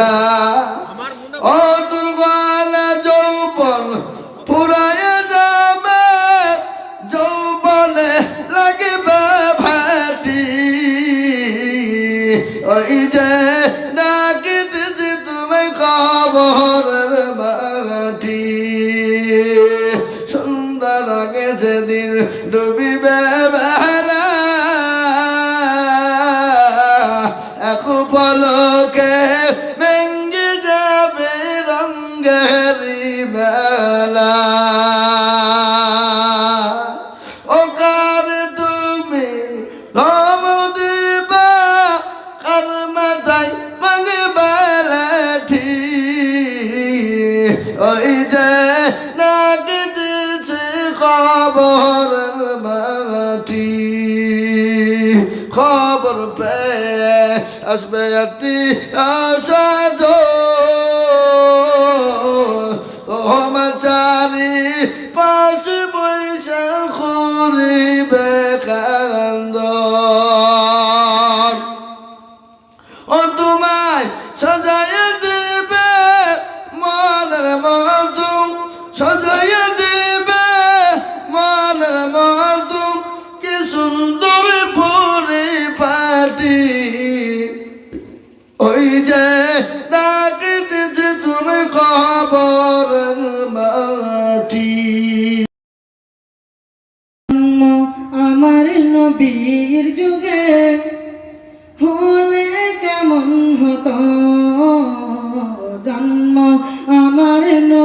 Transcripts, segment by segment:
ঘটা ও দুর্বালা যৌবন পুরায় যাবে। যৌবনে লাগবে ভাটি। ওই যে তুমি খবরের সুন্দর আগে যেদিন ডুবিবে ওই যে নাগছে খবর মাটি। খবর পে আসবে আতি আসা পাশে বৈশাখ রে বেকান্দ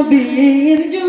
being in you.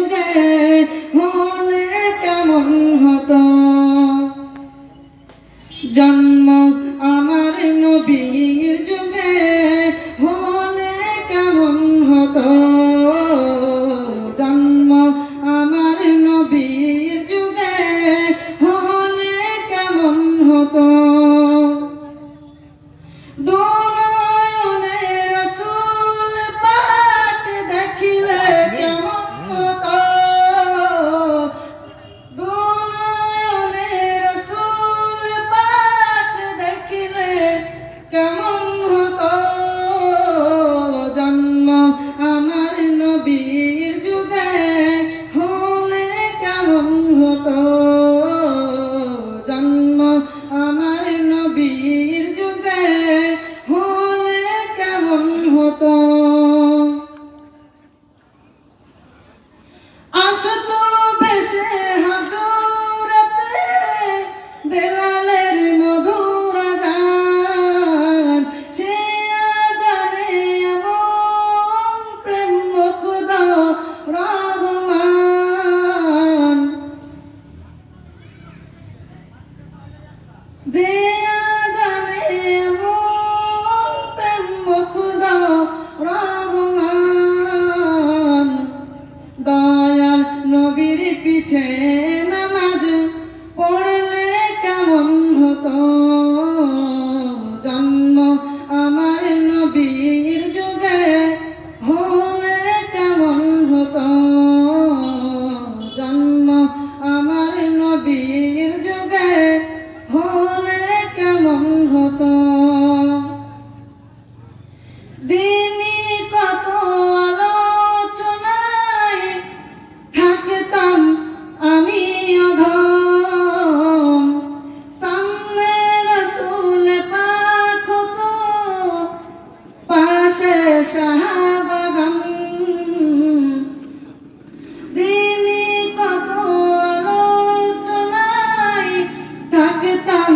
ตั้ง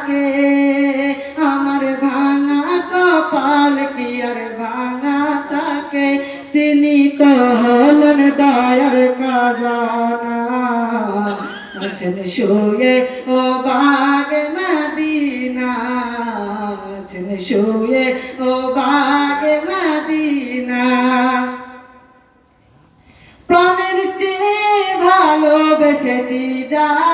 ডাকে আমার ভাঙা কপাল কি আর ভাঙা থাকে? তিনি তো হলেন দয়ার খাজানা। আছেন শুয়ে ও বাগ মদিনা। আছেন শুয়ে ও বাগ মদিনা। প্রাণের চেয়ে ভালোবেসেছি যারে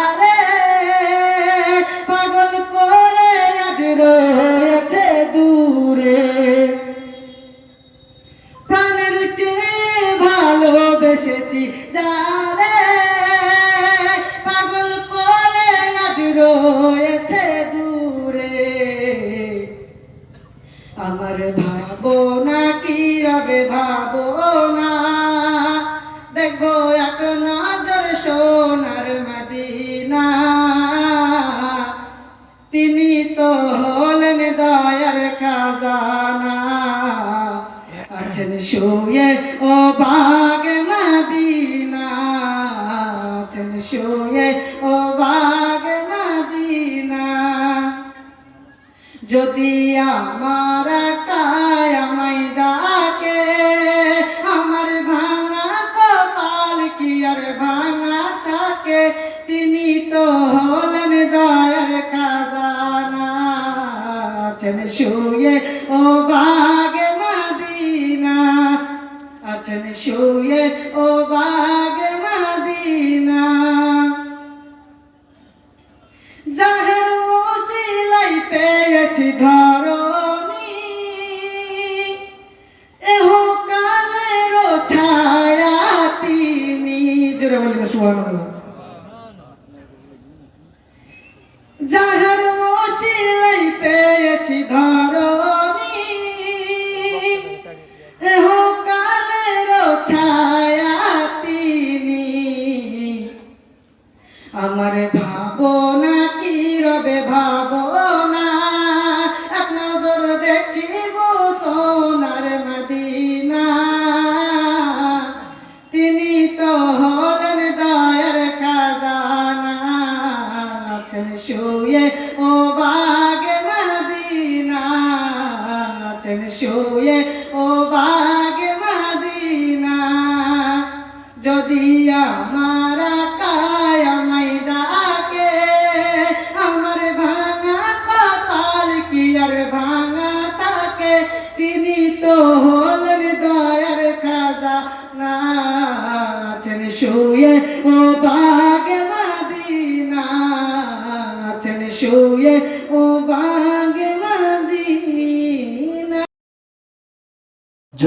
তিনি তো হলেন দয়ার খাজানা। আছেন শুয়ে ও বাগ মদিনা। আছেন শুয়ে ও বাগ মদিনা। যদি আমার কায়ামাই ডাকে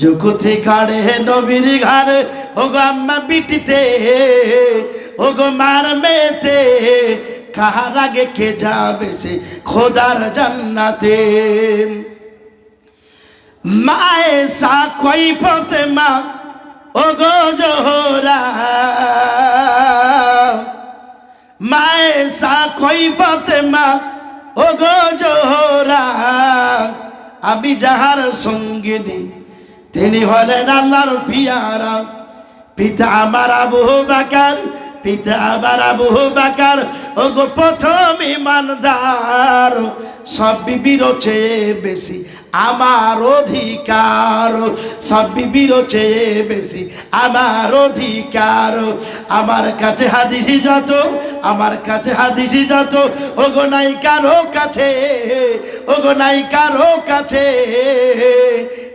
জগতে ঘাড়ে নবীর ঘাড়ে ও আম্মা বিটিতে ও গো মার মেতে কাহার আগে কে যাবে সে? খোদার জান্নাতে। মায়ে সা কই পথে মা ও গো জোহরা। মায়ে সা কই পথে মা ও গো জোহরা। আমি যাহার সঙ্গিনী তিনি হলেন আল্লাহর পিয়ারা। পিতা আমার আবু বাকার, পিতা আমার আবু বাকার। ও গো প্রথম ইমানদার, সব বিবির চেয়ে বেশি আমার অধিকার। সব বিবির চেয়ে বেশি আমার অধিকার। আমার কাছে হাদিসি যত, আমার কাছে হাদিসি যত। ওগো নাই কারও কাছে, ওগো নাই কারও কাছে।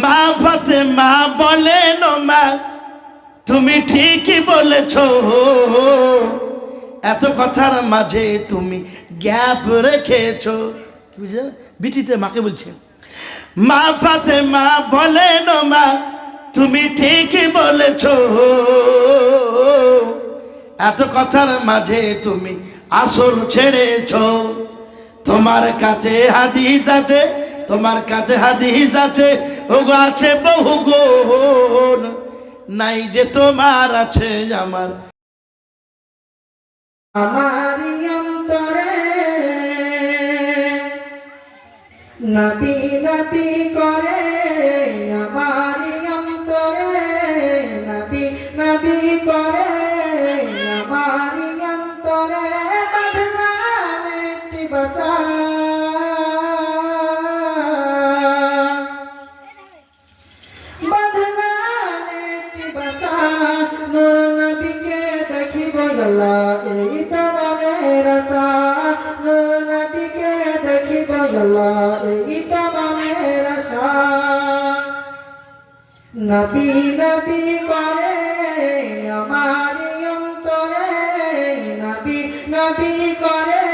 মা ফাতেমা বলেন মা, তুমি ঠিকই বলেছ। এত কথার মাঝে তুমি গ্যাপ রেখেছ। কি বিটিতে মাকে বলছে মা ফাতে মা বলেন মা, তুমি ঠিকই বলেছ। এত কথার মাঝে তুমি আসল ছেড়েছ। তোমার কাছে হাদিস আছে তোমার কাছে হাদিস আছে, ওগো আছে বহু গুণ নাই যে তোমার আছে আমার। নবী নবী করে আমারি অন্তরে নবী নবী করে। গলা এই তোমার রসা নবী নবী করে আমার অন্তরে। নবী নবী করে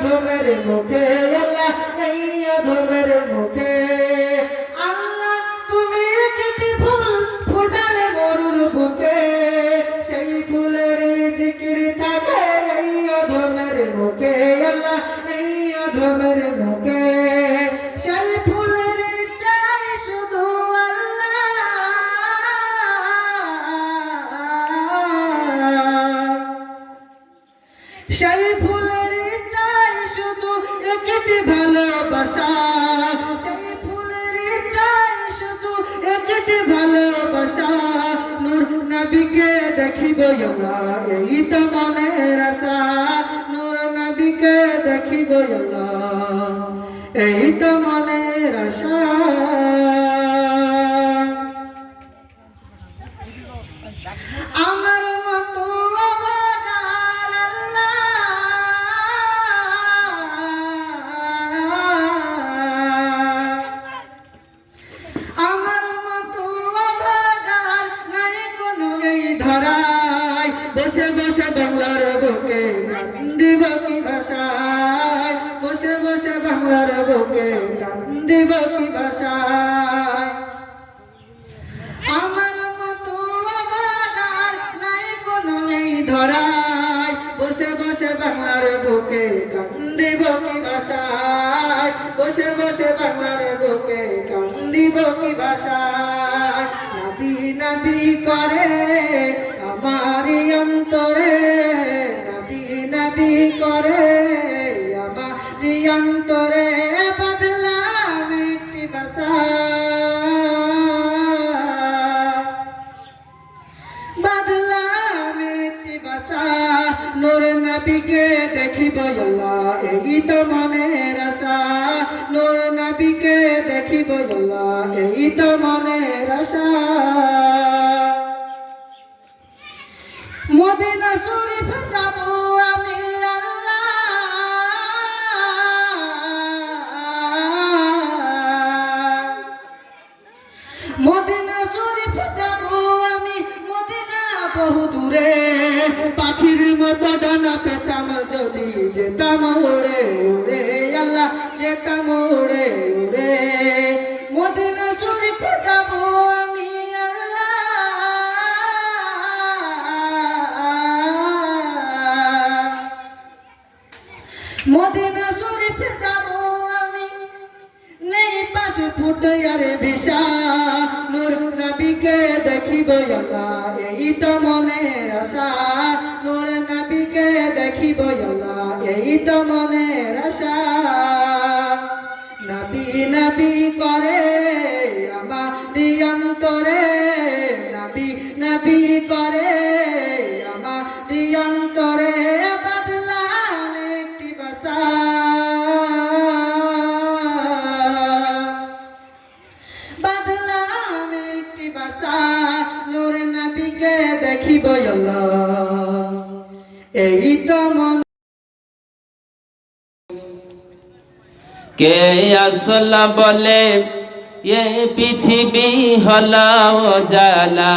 এই মুখে আল্লাহ এই অধমের একটি ভালোবাসা, নূর নবীকে দেখিব এই তো মনের আশা। নূর নবীকে দেখিব এই তো মনের আশা। বসে বসে বাংলার বুকে কান্দিব কি ভাষায়? বসে বসে বাংলার বুকে কান্দিব কি ভাষায়? আমার মতো অবদার নাই, কোনো এই ধরায়। বসে বসে বাংলার বুকে কান্দিব কি ভাষায়? বসে বসে বাংলার বুকে কান্দিব কি ভাষায়? নাবি নাবি করে আমারি অন্তরে, নবী নবী করে আমারি অন্তরে বদলাম একটি নোর নবীকে দেখিব এই তো মনে বহু দূরে পাখির মতো ডানা পেতাম যদি যেতাম ওড়ে ওড়ে আল্লাহ, যেতাম ওড়ে ওড়ে মদিনা শরীফ যাব আমি আল্লাহ। মদিনা শরীফে যাব আমি, নেই পাশে ফুটে আরে ভিসা। নূর নবীকে দেখিব আল্লাহ, এই তো মনের আশা। নূর নবীকে দেখিব আল্লাহ, এই তো মনের আশা। নবী নবী করে আমার অন্তরে কে আসল বলে? এ পৃথিবী হল জালা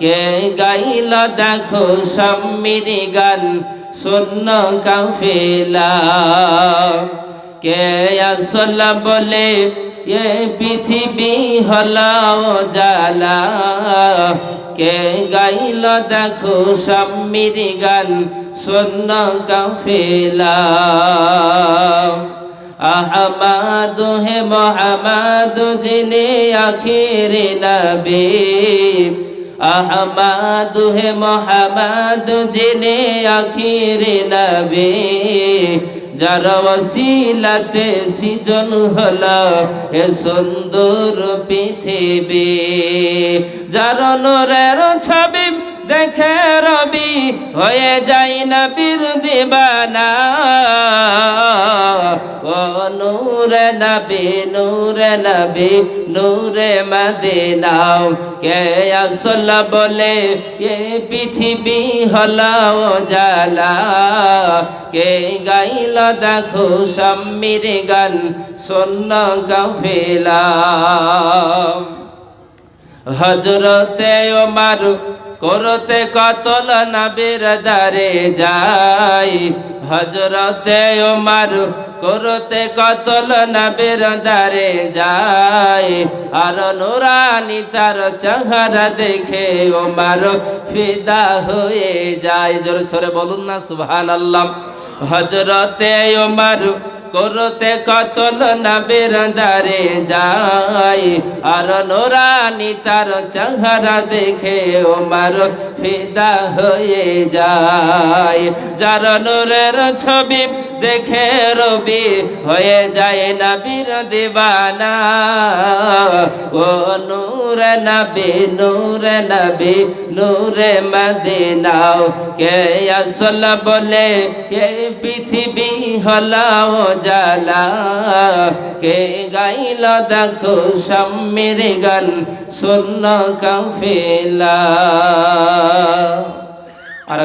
কে গাইল? দেখো সম্মির গান, শূন্য কাফেলা। কে আসল বলে? এ পৃথিবী হল জালা কে গাইল? দেখো সম্মির গান, শূন্য কাফেলা। আহমাদ, হে মোহাম্মদ জিনে আখির নবী। আহমাদ, হে মোহাম্মদ জিনে আখির নবী। যার ওসিলাতে সৃজন হল এ সুন্দর পৃথিবী। যার নূরের ছবি দেখে রবি হয়ে যাই না বীর দিবানা। ও নূরে নবী নূরে নবী, নূরে মদিনাও। কে আসল বলে, এ পৃথিবী হলাও জালা কে গাইল দেখো সম্মির গান সন্ন কাফেলা হজরতে ওমার করতে কতল নবীর দারে যাই? হজরতে ওমার করতে কতল নবীর দারে যাই? আর নুরানি তার চেহারা দেখে ওমার ফিদা হয়ে যায়। জোর সরে বলুন না সুবহান আল্লাহ হজরতে ওমার করতে কতল না দারে যাই। আর নোরানি তার চেহারা দেখে ওমার ফিদা হয়ে যায়। যার নূরের ছবি দেখে রবি হয়ে যায় নবীর দিবানা। ও নূরে নবী নূরে নবী, নূরে মদিনাও। কে আসল বলে এই পৃথিবী হলাও জালা কে গাইল দেখো সম্মির গান শূন্য কাফেলা। আর